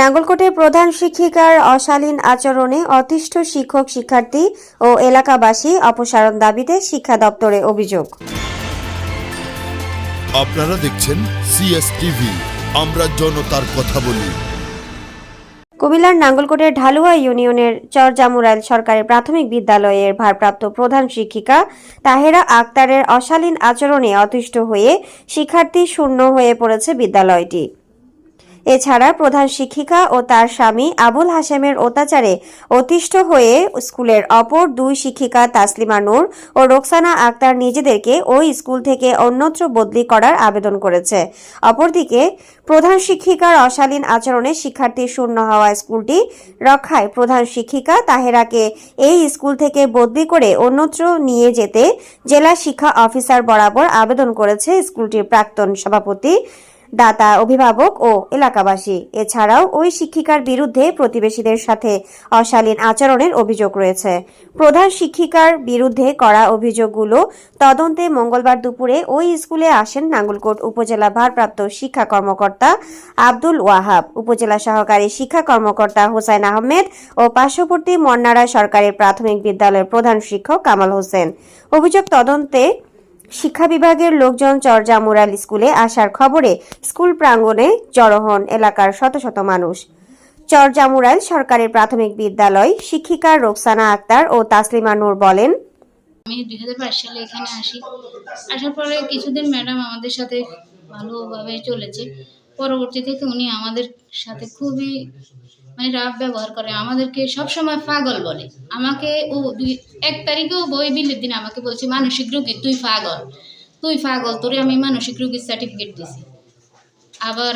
নাঙ্গলকোটে প্রধান শিক্ষিকার অশালীন আচরণে অতিষ্ঠ শিক্ষক শিক্ষার্থী ও এলাকাবাসী অপসারণ দাবিতে শিক্ষা দপ্তরে অভিযোগ। আপনারা দেখছেন সিএসটিভি আমরা জনতার কথা বলি। কুমিল্লার নাঙ্গলকোটের ঢালুয়া ইউনিয়নের চরজামুরাইল সরকারি প্রাথমিক বিদ্যালয়ের ভারপ্রাপ্ত প্রধান শিক্ষিকা তাহেরা আক্তারের অশালীন আচরণে অতিষ্ঠ হয়ে শিক্ষার্থী শূন্য হয়ে পড়েছে বিদ্যালয়টি। এছাড়া প্রধান শিক্ষিকা ও তার স্বামী আবুল হাশেমের অত্যাচারে অতিষ্ঠ হয়ে স্কুলের অপর দুই শিক্ষিকা তাসলিমা নূর ও রোকসানা আক্তার নিজেদেরকে ওই স্কুল থেকে অন্যত্র বদলি করার আবেদন করেছে। অপরদিকে, প্রধান শিক্ষিকার অশালীন আচরণে শিক্ষার্থী শূন্য হওয়া স্কুলটি রক্ষায় প্রধান শিক্ষিকা তাহেরাকে এই স্কুল থেকে বদলি করে অন্যত্র নিয়ে যেতে জেলা শিক্ষা অফিসার বরাবর আবেদন করেছে স্কুলটির প্রাক্তন সভাপতি দাতা, অভিভাবক ও এলাকাবাসী। এছাড়াও ওই শিক্ষিকার বিরুদ্ধে প্রতিবেশীদের সাথে অশালীন আচরণের অভিযোগ রয়েছে। প্রধান শিক্ষিকার বিরুদ্ধে করা অভিযোগগুলো তদন্তে মঙ্গলবার দুপুরে ওই স্কুলে আসেন নাঙ্গলকোট উপজেলা ভারপ্রাপ্ত শিক্ষা কর্মকর্তা আব্দুল ওয়াহাব। উপজেলা সহকারী শিক্ষা কর্মকর্তা হোসাইন আহমেদ ও পার্শ্ববর্তী মন্নারা সরকারি প্রাথমিক বিদ্যালয়ের প্রধান শিক্ষক কামাল হোসেন। অভিযোগ তদন্তে শিক্ষা বিভাগের লোকজন চরজামুরাল স্কুলে আসার খবরে স্কুল প্রাঙ্গণে জড়ো হন এলাকার শত শত মানুষ। চরজামুরাইল সরকারি প্রাথমিক বিদ্যালয় শিক্ষিকা রোকসানা আক্তার ও তাসলিমা নূর বলেন, আমি দুই হাজার বাইশ সালে এখানে আসি। আসার পরে কিছুদিন ম্যাডাম আমাদের সাথে ভালোভাবে চলেছে। পরবর্তী থেকে উনি আমাদের সাথে খুবই মানে রাফ ব্যবহার করে। আমাদেরকে সবসময় পাগল বলে। আমাকে ও দুই, এক তারিখেও বই বিলের দিন আমাকে বলছে, মানসিক রোগী, তুই পাগল। তুই পাগল, তোরে আমি মানসিক রোগীর সার্টিফিকেট দিছি। আবার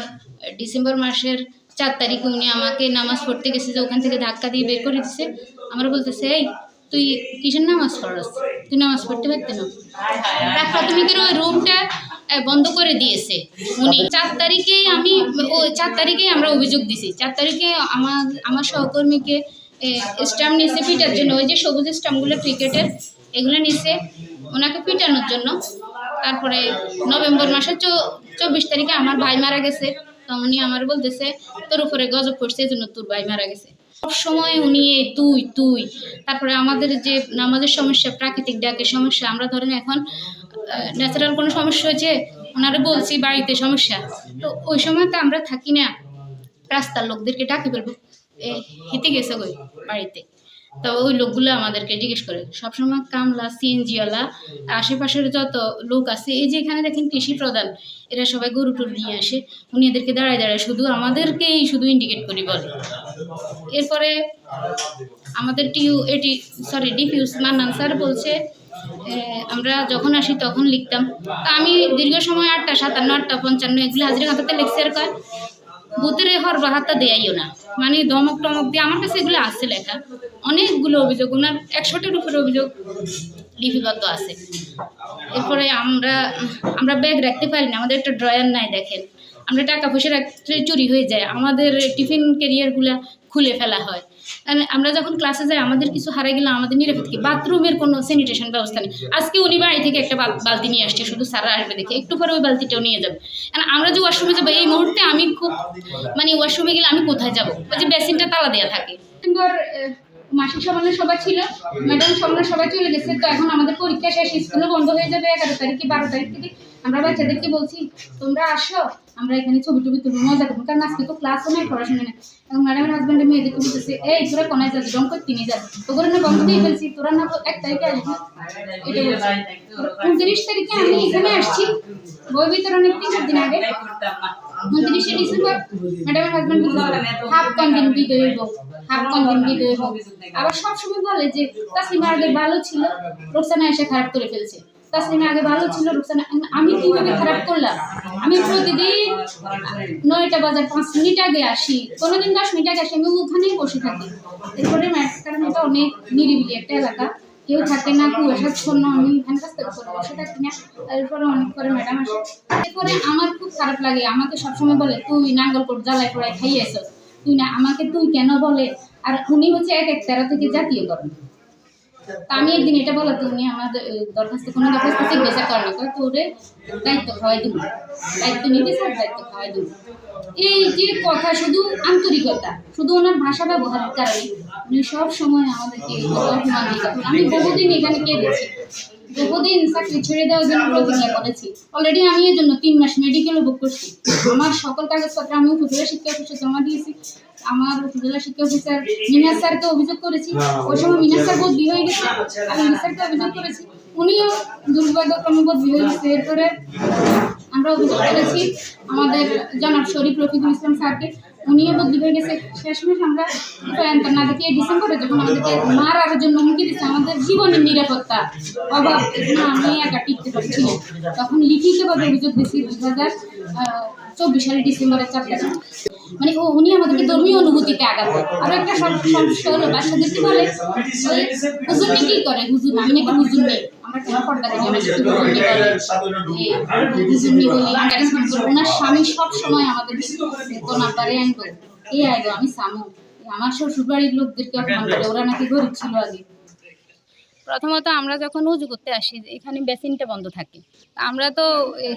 ডিসেম্বর মাসের চার তারিখে উনি আমাকে নামাজ পড়তে গেছে, যে ওখান থেকে ধাক্কা দিয়ে বের করে দিছে। আমরা বলতেছে, এই, তুই কিসের নামাজ পড়াস? তুই নামাজ পড়তে পারতে না? প্রাথমিকের ওই রুমটা বন্ধ করে দিয়েছে। উনি চার তারিখেই আমি ও চার তারিখেই আমরা অভিযোগ দিছি। চার তারিখে আমার আমার সহকর্মীকে স্টাম্প নিয়েছে পিটার জন্য। ওই যে সবুজ স্টাম্পগুলো ক্রিকেটের এগুলো নিছে ওনাকে পিটানোর জন্য। তারপরে নভেম্বর মাসের চৌ- চব্বিশ তারিখে আমার ভাই মারা গেছে। তো উনি আমার বলতেছে তোর উপরে গজব করছে এই জন্য তোর ভাই মারা গেছে। সব সময় উনি তুই তুই। তারপরে আমাদের যে নামাজের সমস্যা, প্রাকৃতিক ডাকের সমস্যা, আমরা ধরেন এখন ন্যাচারাল কোনো সমস্যা হয়েছে, ওনারা বলছি বাড়িতে সমস্যা। তো ওই সময় তো আমরা থাকি না। রাস্তার লোকদেরকে ডাকি বলব, এ, হেঁটে গেছে ওই বাড়িতে? তো ওই লোকগুলো আমাদেরকে জিজ্ঞেস করে। সবসময় কামলা সিএনজিওয়ালা আশেপাশের যত লোক আছে, এই যে এখানে দেখেন কৃষি প্রধান, এরা সবাই গরু টুরু নিয়ে আসে। উনি এদেরকে দাঁড়ায় দাঁড়ায় শুধু আমাদেরকেই শুধু ইন্ডিকেট করি বলে। এরপরে আমাদের টিউ, এটি সরি ডিপিউস মান্নান স্যার বলছে আমরা যখন আসি তখন লিখতাম। তা আমি দীর্ঘ সময় আটটা, সাতান্ন, আটটা, পঞ্চান্ন, এগুলো হাজিরা খাতাতে আর কয় বুথের হর বাহাত্তা দেয়াইও না। মানে দমক টমক দিয়ে আমার কাছে এগুলো আসছে লেখা। অনেকগুলো অভিযোগ, ওনার একশোটির উপরে অভিযোগ লিপিবদ্ধ আছে। এরপরে আমরা আমরা ব্যাগ রাখতে পারি না আমাদের একটা ড্রয়ার নাই দেখেন। আমরা টাকা পয়সা রাখতে চুরি হয়ে যায়, আমাদের টিফিন ক্যারিয়ারগুলো খুলে ফেলা হয়। আর আমরা যখন ক্লাসে যাই, আমাদের কিছু হারিয়ে গেলে আমাদের নিরাপদ কি? বাথরুমের কোনো স্যানিটেশন ব্যবস্থা নেই। আজকে উনি বাড়ি থেকে একটা বালতি নিয়ে আসছে, শুধু সারা আসবে দেখে। একটু পরে ওই বালতিটাও নিয়ে যাবে। আর আমরা যে ওয়াশরুমে যাব, এই মুহূর্তে আমি খুব মানে ওয়াশরুমে গেলে আমি কোথায় যাব? ওই যে বেসিনটা তালা দেওয়া থাকে। মাসিক সমানের সবাই ছিল ম্যাডাম সমানের সবাই চলে গেছে, তো এখন আমাদের পরীক্ষা শেষ, স্কুলও বন্ধ হয়ে যাবে, এগারো তারিখ বারো তারিখ থেকে আমরা বাচ্চাদেরকে বলছি, তোমরা আসো, আমরা এখানে ছবি টবি তুলবো, মজা করব। কারণ আজকে তো ক্লাসও নেই, পড়াশোনা নেই। এবং ম্যাডামের হাজব্যান্ডের মেয়েদেরকে বলতেছে, এই, তোরা কোনায় যাবি? রং করতে নিয়ে যাবি? তো করে না, বন্ধ দিয়ে ফেলছি, তোরা না এক তারিখে আসবি। উনত্রিশ তারিখে আমি এখানে আসছি, বই বিতরণের তিন চার দিন আগে। উনত্রিশে ডিসেম্বর ম্যাডামের হাজব্যান্ড হাফ কন্দিন বিদয় হইব, হাফ কন্দিন বিদয় হোক আবার সবসময় বলে যে তাসলিমা আগে ভালো ছিল রোকসানা এসে খারাপ করে ফেলছে। তাসলিমা আগে ভালো ছিল আমি কীভাবে খারাপ করলাম? আমি প্রতিদিন নয়টা বাজার পাঁচ মিনিট আগে আসি, কোনোদিন দশ মিনিট আগে আসি, আমি ওখানেই বসে থাকি। এরপরে কারণ এটা অনেক নিরিবিলি একটা এলাকা। কেউ থাকে না কুয়াশাচ্ছন্ন আমি এখানে কাজ করে বসে থাকি না। এরপরে অনেক পরে ম্যাডাম আসে। এরপরে আমার খুব খারাপ লাগে, আমাকে সবসময় বলে, তুই নাঙ্গলকোট জ্বালায় পড়ায় খাইয়েছ তুই না, আমাকে তুই কেন বলে? আর উনি হচ্ছে এক এক তেরো থেকে জাতীয়করণ আমি একদিন এটা বলাতে উনি আমার দরখাস্ত, কোনো দরখাস্ত সিগনেচার করে না কয় তোরে দায়িত্ব খাওয়াই দিব। দায়িত্ব নিতে স্যার দায়িত্ব খাওয়াই দিব। এই যে কথা, শুধু আন্তরিকতা, শুধু ওনার ভাষা ব্যবহারের কারণে উনি সব সময় আমাদেরকে অপমান আমি বহুদিন এখানে কে গেছি বহুদিন চাকরি ছেড়ে দেওয়ার জন্য প্রতিজ্ঞা করেছি অলরেডি আমি এর জন্য তিন মাস মেডিকেলও বুক করছি। আমার সকল কাগজপত্র, আমি উপজেলা শিক্ষা অফিসে জমা দিয়েছি। আমার উপজেলা শিক্ষা অফিসার মিনাস স্যারকে অভিযোগ করেছি। ওই সময় মিনাস স্যার বদলি হয়ে গেছে। আমি মিনাস স্যারকে অভিযোগ করেছি। উনিও দুর্ভাগ্যক্রমে বদলি হয়ে গেছে। এরপরে আমরা অভিযোগ করেছি আমাদের জনাব শরীফ রফিকুল ইসলাম স্যারকে। উনিও বদলি হয়ে গেছে। শেষমেশ আমরা প্রয়ান্তর না দেখে ডিসেম্বরে যখন আমাদেরকে মারার জন্য হুমকি দিচ্ছে আমাদের জীবনের নিরাপত্তা অভাব এখানে আমি একা টিকতে পারছি না। তখন লিখিতভাবে অভিযোগ দিয়েছি দু হাজার চব্বিশ সালের ডিসেম্বরের চার তারিখ। মানে ও, উনি আমাদেরকে ধর্মীয় অনুভূতিতে আঘাত আরও একটা সমস্যা হলো বাচ্চাদের কি বলে, হুজুর কি করে? হুজুর আমি নাকি হুজুর নেই। আমরা আমার শ্বশুর বাড়ির লোকদেরকে অপমান করে, ওরা নাকি গরিব ছিল আগে। প্রথমত আমরা যখন উজু করতে আসি এখানে বেসিনটা বন্ধ থাকে। আমরা তো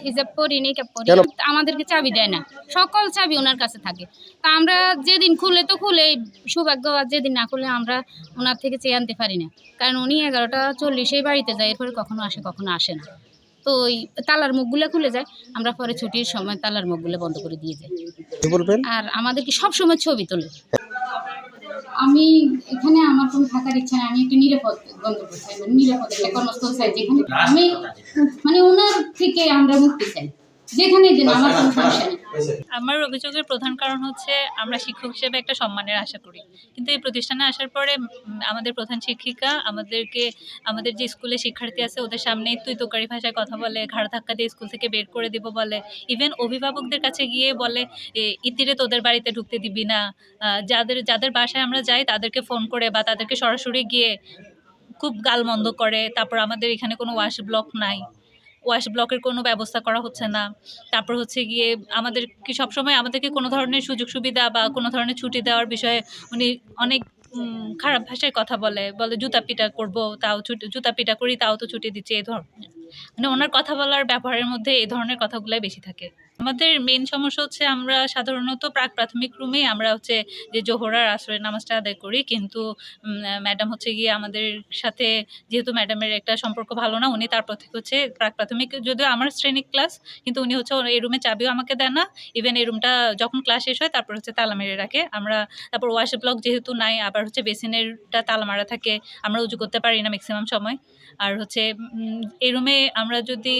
হিজাব পরি নিকাব পরি। তা আমাদেরকে চাবি দেয় না। সকল চাবি ওনার কাছে থাকে। তা আমরা যেদিন খুলে তো খুলে সৌভাগ্য আর যেদিন না খুলে আমরা ওনার থেকে চেয়ে আনতে পারি না। কারণ উনি এগারোটা চল্লিশেই বাড়িতে যায় এরপরে কখনো আসে কখনো আসে না। তো ওই তালার মুখগুলো খুলে যায় আমরা পরে ছুটির সময় তালার মুখগুলো বন্ধ করে দিয়ে যাই। আর আমাদেরকে সব সময় ছবি তোলে। আমি এখানে আমার কোনো থাকার ইচ্ছা নেই আমি একটা নিরাপদ গন্তব্য চাই মানে নিরাপদ একটা কর্মস্থল চাই যেখানে আমি মানে ওনার থেকে আমরা মুক্তি চাই। যেখানে যেন আমার কোনো সমস্যা নেই। আমার অভিযোগের প্রধান কারণ হচ্ছে আমরা শিক্ষক হিসেবে একটা সম্মানের আশা করি। কিন্তু এই প্রতিষ্ঠানে আসার পরে আমাদের প্রধান শিক্ষিকা আমাদেরকে আমাদের যে স্কুলে শিক্ষার্থী আছে ওদের সামনে তুই তোকারি ভাষায় কথা বলে ঘাড় ধাক্কা দিয়ে স্কুল থেকে বের করে দিব বলে ইভেন অভিভাবকদের কাছে গিয়ে বলে এ, ইতিরে তোদের বাড়িতে ঢুকতে দিবি না। যাদের যাদের বাসায় আমরা যাই তাদেরকে ফোন করে বা তাদেরকে সরাসরি গিয়ে খুব গালমন্দ করে তারপর আমাদের এখানে কোনো ওয়াশ ব্লক নাই। ওয়াশ ব্লকের কোনো ব্যবস্থা করা হচ্ছে না। তারপর হচ্ছে গিয়ে আমাদের কি সবসময় আমাদেরকে কোনো ধরনের সুযোগ সুবিধা বা কোনো ধরনের ছুটি দেওয়ার বিষয়ে উনি অনেক খারাপ ভাষায় কথা বলে। বলে, জুতা পিটা করব, তাও ছুটি, জুতা পিটা করি, তাও তো ছুটি দিচ্ছে। এই ধরনের মানে ওনার কথা বলার ব্যবহারের মধ্যে এই ধরনের কথাগুলাই বেশি থাকে। আমাদের মেন সমস্যা হচ্ছে আমরা সাধারণত প্রাক প্রাথমিক রুমে আমরা হচ্ছে যে জোহরার আসরের নামাজটা আদায় করি। কিন্তু ম্যাডাম হচ্ছে গিয়ে আমাদের সাথে, যেহেতু ম্যাডামের একটা সম্পর্ক ভালো না, উনি তারপর থেকে হচ্ছে প্রাক প্রাথমিক যদিও আমার শ্রেণি ক্লাস কিন্তু উনি হচ্ছে এই রুমে চাবিও আমাকে দেন না। ইভেন এই রুমটা যখন ক্লাস শেষ হয়, তারপর হচ্ছে তালা মেরে রাখে। আমরা, তারপর ওয়াশ ব্লক যেহেতু নাই, আবার হচ্ছে বেসিনেরটা তালা মারা থাকে, আমরা উজু করতে পারি না ম্যাক্সিমাম সময়। আর হচ্ছে এই রুমে আমরা যদি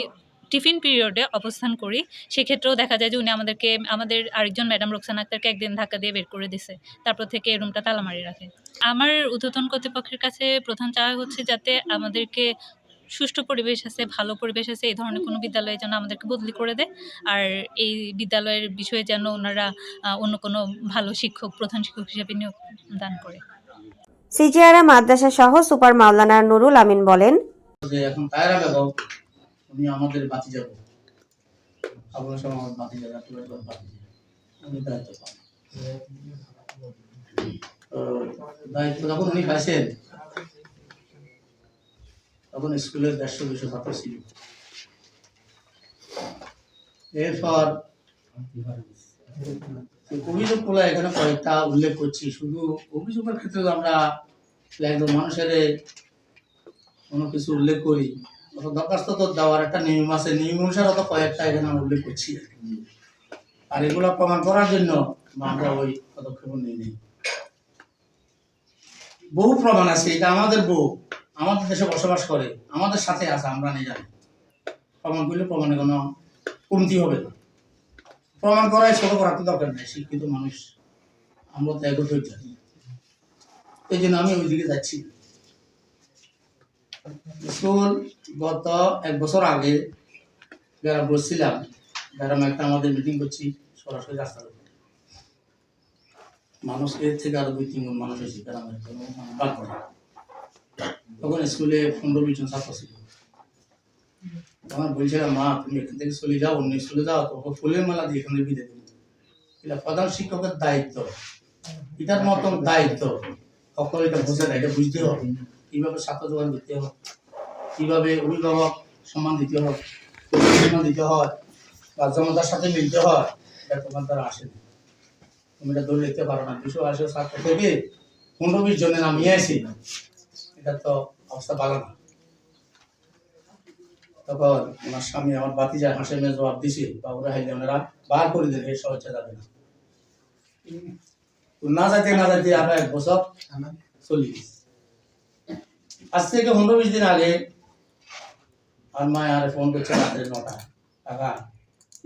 টিফিন পিরিয়ডে অবস্থান করি সেক্ষেত্রেও দেখা যায় যে উনি আমাদেরকে আমাদের আরেকজন ম্যাডাম রোকসান আক্তারকে একদিন ধাক্কা দিয়ে বের করে দিছে। তারপর থেকে এই রুমটা তালা মারি রাখে। আমার উদ্বোধন কর্তৃপক্ষের কাছে প্রধান চাওয়া হচ্ছে যাতে আমাদেরকে সুষ্ঠু পরিবেশ আছে ভালো পরিবেশ আছে এই ধরনের কোনো বিদ্যালয়ে যেন আমাদেরকে বদলি করে দেয়। আর এই বিদ্যালয়ের বিষয়ে যেন ওনারা আহ, অন্য কোনো ভালো শিক্ষক প্রধান শিক্ষক হিসেবে নিয়োগ দান করে। সিজিআরএ মাদ্রাসা সহ সুপার মাওলানা নুরুল আমিন বলেন উনি আমাদের বাতি যাব আমার যাবে দায়িত্ব পান। দায়িত্ব যখন উনি পাইছেন, তখন স্কুলের দেড়শো দুশো ছাত্র ছিল। এরপর অভিযোগগুলা এখানে কয়েকটা উল্লেখ করছি। শুধু অভিযোগের ক্ষেত্রে আমরা একদম মানুষের কোনো কিছু উল্লেখ করি। দরখাস্ত তো দেওয়ার একটা নিয়ম আছে। নিয়ম অনুসারে তো কয়েকটা এখানে আমরা উল্লেখ করছি আর এগুলো প্রমাণ করার জন্য আমরা ওই পদক্ষেপ নিয়ে নিই। বহু প্রমাণ আছে, এটা আমাদের বউ আমাদের দেশে বসবাস করে, আমাদের সাথে আছে, আমরা নেই জানি। প্রমাণ করলে প্রমাণে কোনো কমতি হবে না। প্রমাণ করাই ছোট করার তো দরকার নেই, শিক্ষিত মানুষ, আমরা তো এগোতে জানি এই জন্য আমি ওইদিকে যাচ্ছি। স্কুল গত এক বছর আগে যারা বসছিলাম, যারা একটা আমাদের মিটিং করছি, সরাসরি রাস্তার উপরে মানুষ এর থেকে আরও দুই, তিন গুণ মানুষ হয়েছে গ্রামের বাদ পড়ে তখন স্কুলে পনেরো বিশ জন ছাত্র ছিল। তখন বলছিলাম, মা, তুমি এখান থেকে চলে যাও, অন্য স্কুলে যাও, তো ফুলের মালা দিয়ে এখানে বিদে দেবো। এটা প্রধান শিক্ষকের দায়িত্ব। এটার মতন দায়িত্ব। সকল এটা বোঝে না এটা বুঝতে হবে। কীভাবে ছাত্র জোগান দিতে হয়? কীভাবে অভিভাবক সম্মান দিতে হয়? সম্মান দিতে হয়? বা জনতার সাথে মিলতে হয়? এটা তোমার দ্বারা আসেনি তুমি এটা ধরে রাখতে পারো না। দুশো আশি ছাত্র থেকে পনেরো বিশ জনে নামিয়ে আসি। এটা তো অবস্থা ভালো না। তখন আমার স্বামী আমার বাতি যায় হাসে মেয়ে জবাব দিছে বা ওরা হাইলে ওনারা বার করে দিলে এই সহজে যাবে না। না যাইতে না যাইতে আরও এক বছর চলে গেছে আজ থেকে পনেরো বিশ দিন আগে আর মা আর ফোন করছে রাত্রে নটা। টাকা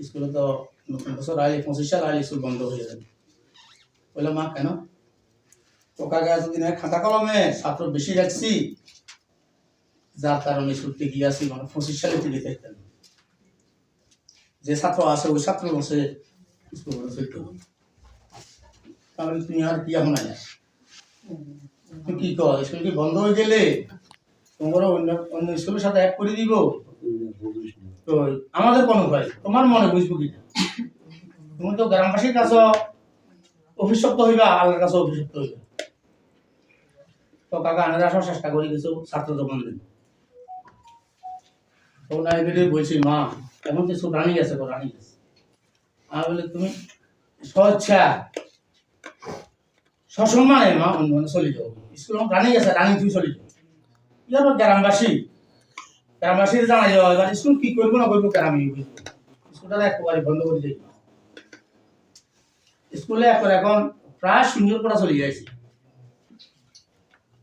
স্কুলে তো নতুন বছর আগে পঁচিশ সাল আগে স্কুল বন্ধ হয়ে যাবে। বললাম, মা, কেন? কাকা, এতদিন আগে খাতা কলমে ছাত্র বেশি রাখছি, যার কারণে ছুটতে গিয়ে আসি মানে পঁচিশ সালে তুলে থাকতেন যে ছাত্র আছে, ওই ছাত্র বসে তাহলে তুমি আর কি এখন আয়া কি বন্ধ হয়ে গেলে? তোমরা অন্য অন্য স্কুলের সাথে করে দিব? তো আমাদের উপায় তোমার মনে বুঝব কি তুমি তো গ্রামবাসীর কাছে অভিশপ্ত হইবা, আল্লাহর কাছে অভিশপ্ত হইবা। তো কাকা আনার আসার চেষ্টা করি কিছু ছাত্র দিন আমি বেরিয়ে বলছি, মা এখন কিছু রানি গেছে রানি গেছে আমি বলে, তুমি স্বেচ্ছা সসম্মানে মা অন্য অন্য চলে যাও। স্কুল রানি গেছে রানি তুই চলে যাও। ইয়ার গ্রামবাসী গ্রামবাসীর জানা যাওয়া এবার স্কুল কি করব না করব গ্রামে স্কুলটা একেবারে বন্ধ করে দিই স্কুলে এখন এখন প্রায় সুন্দর পড়া চলে যাইছে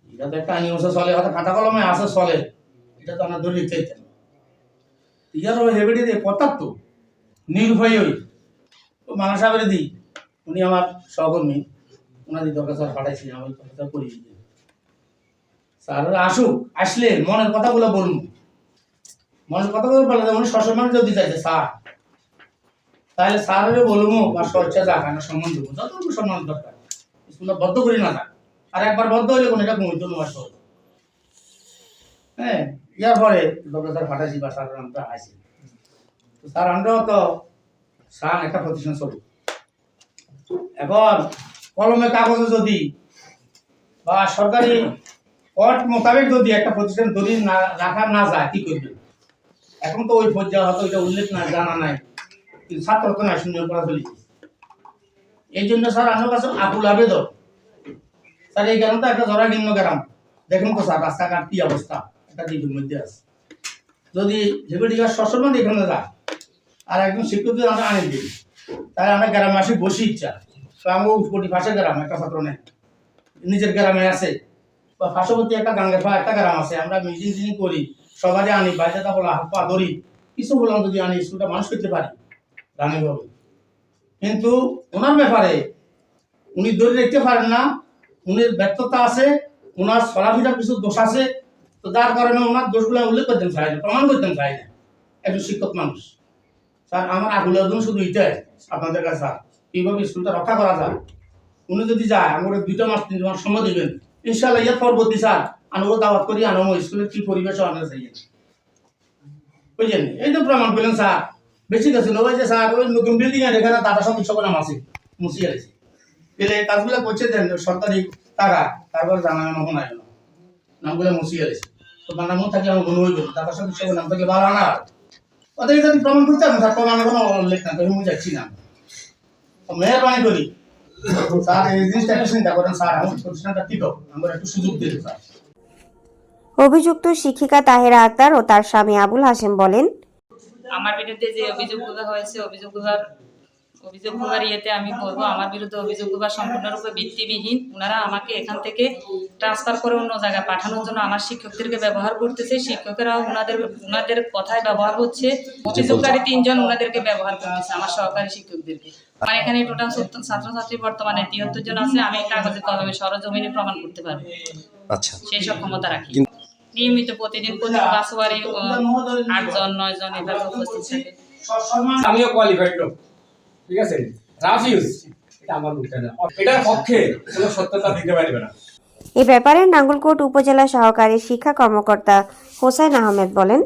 এটা তো একটা নিয়ম চলে হয়তো খাতা কলমে আছে চলে এটা তো আমরা ধরে নিতে চাইতাম ইয়ার হেবেটি দিয়ে পতাত্ত নির্ভয় হই তো মানা সাহেবের দিই উনি আমার সহকর্মী ওনাদের দরকার স্যার পাঠাইছি আমি কথা করি স্যার, আসুক, আসলে মনের কথাগুলো বলুন। মনের কথাগুলো বলে উনি সসম্মান যদি চাইছে, স্যার। তাহলে স্যারের বলব বা সরচা যাক আমরা সম্মান দেবো। যতটুকু সম্মান দরকার স্কুলে বদ্ধ করি না যাক। আর একবার বদ্ধ হইলে কোনো এটা কমিত নেওয়া সহজ হ্যাঁ ইয়ার পরে ডক্টর স্যার ফাটাইছি বা স্যার আমরা আইছি তো স্যার, আমরাও তো সান একটা প্রতিষ্ঠান চলি এখন কলমে কাগজে যদি বা সরকারি কট মোতাবেক যদি একটা প্রতিষ্ঠান যদি না, রাখা না যায়, কি করবে? এখন তো ওই পর্যায়ে হয়তো এটা উল্লেখ না জানা নাই। কিন্তু ছাত্র তো না শূন্য করা চলেছে এই জন্য স্যার আমার কাছে আকুল আবেদন। স্যার, এই গ্রামটা একটা জরা নিম্ন গ্রাম। দেখুন তো স্যার, রাস্তাঘাট কি অবস্থা? একটা দ্বীপের মধ্যে আছে। যদি যেগুলো সসম্মান এখানে যায়, আর একজন শিক্ষক যদি আমরা আনি দিই তাহলে আমরা গ্রামে আসি বসি ইচ্ছা। তো আমি কোটি গ্রাম, একটা ছাত্র নিজের গ্রামে আছে। বা পার্শ্ববর্তী একটা গাঙ্গের পা একটা গ্রাম আছে। আমরা মিটিং টিটিং করি সবারই আনি, বাড়িতে তা বলা হাত পা ধরি। কিছু বললাম যদি আনি, স্কুলটা মানুষ করতে পারি রানিং হবে কিন্তু ওনার ব্যাপারে উনি ধরে রাখতে পারেন না, উনি ব্যর্থতা আছে ওনার চলাফেরার কিছু দোষ আছে। তো যার কারণে ওনার দোষগুলো উল্লেখ করতেন চাই প্রমাণ করতেন চাই না। একজন শিক্ষক মানুষ। স্যার, আমার আগুল শুধু এটাই আপনাদের কাছে এইভাবে স্কুলটা রক্ষা করা যায়। উনি যদি যায় আমার দুইটা মাস, তিন মাস সময় দিবেন। ইনশাল্লাহ ইয়ার পরবর্তী স্যার আনব দাওয়াত করি আনব স্কুলের কি পরিবেশ আনা বুঝলেন? এই তো প্রমাণ পেলেন স্যার। বেশি গেছিল ওই যে স্যার, ওই নতুন বিল্ডিং এর এখানে দাদা সব উৎসব নাম আছে মুসিয়ে আছে এই কাজগুলো করছে দেন, সরকারি টাকা তারপর জানা মনে হয় না নামগুলো মুসিয়ে আছে তো বাংলা মন থাকলে আমার মনে হইবে দাদা সব উৎসব নাম থাকলে ভালো না। ওদের যদি প্রমাণ করতে হবে স্যার, প্রমাণের কোনো উল্লেখ না আমি যাচ্ছি না। মেহরবানি করি। স্যার এই জিনিসটা একটু চিন্তা করেন স্যার আমার প্রতিষ্ঠানটা ঠিক আমরা একটু সুযোগ দিন স্যার। অভিযুক্ত শিক্ষিকা তাহেরা আক্তার ও তার স্বামী আবুল হাসেম বলেন আমার বিরুদ্ধে যে অভিযোগগুলো হয়েছে অভিযোগগুলোর অভিযোগগুলোর ইয়েতে আমি বলব আমার বিরুদ্ধে অভিযোগগুলো সম্পূর্ণরূপে ভিত্তিবিহীন। ওনারা আমাকে এখান থেকে ট্রান্সফার করে অন্য জায়গায় পাঠানোর জন্য আমার শিক্ষকদেরকে ব্যবহার করতেছে। শিক্ষকেরাও ওনাদের ওনাদের কথায় ব্যবহার হচ্ছে অভিযোগকারী তিনজন ওনাদেরকে ব্যবহার করতেছে আমার সহকারী শিক্ষকদেরকে। আমার এখানে টোটাল ছাত্রছাত্রী বর্তমানে তিয়াত্তর জন আছে। আমি কাগজে কলমে সরজমিনে প্রমাণ করতে পারব। আচ্ছা। সেই সক্ষমতা রাখি। নিয়মিত প্রতিদিন প্রতি বাসবাড়ি আটজন নয় জন এভাবে উপস্থিত থাকে। আমিও কোয়ালিফাইড লোক। ঠিক আছে? রাফ ইউজ এটা আমার না। এটার পক্ষে কোনো সত্যতা দিতে পারবে না। এ ব্যাপারে নাঙ্গলকোট উপজেলা সহকারী শিক্ষা কর্মকর্তা হোসাইন আহমেদ বলেন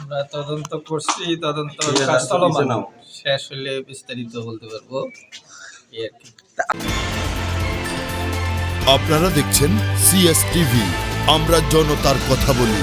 আমরা তদন্ত করছি তদন্ত কাজ চলমান। শেষ হলে বিস্তারিত বলতে পারব। এই আর কি। আপনারা দেখছেন সিএস টিভি আমরা জনতার কথা বলি।